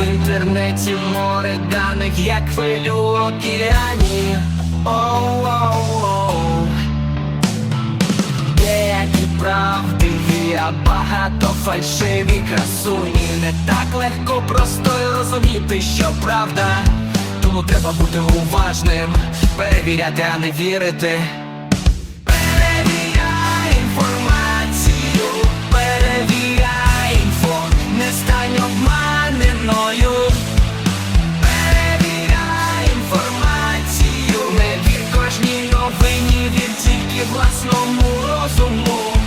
в інтернеті море даних, як хвилю в океані. Оу-оу-оу Деякі правдиві, а багато фальшиві красуні. Не так легко просто й розуміти, що правда. Тому треба бути уважним, перевіряти, а не вірити тільки власному розуму.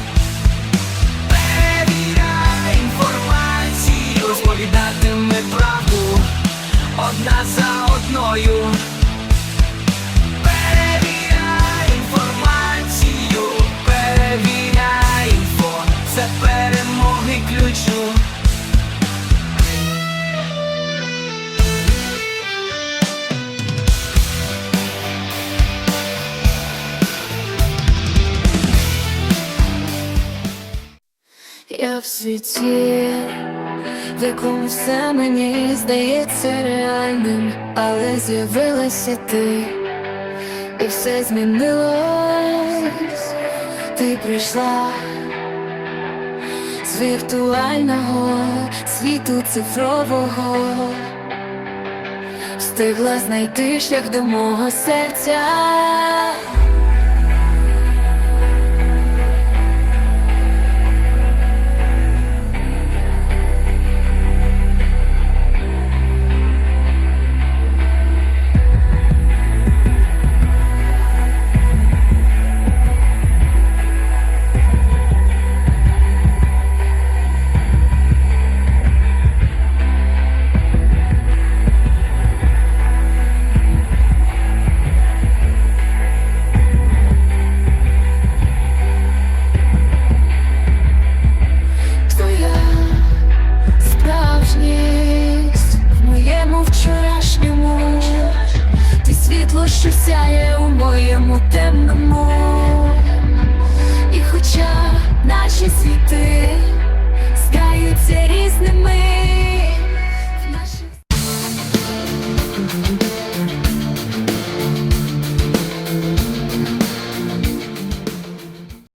Я в світі, в якому все мені здається реальним, але з'явилася ти, і все змінилось, ти прийшла з віртуального світу цифрового, встигла знайти шлях до мого серця. світло, що сяє у моєму темному, і хоча наші світи здаються різними.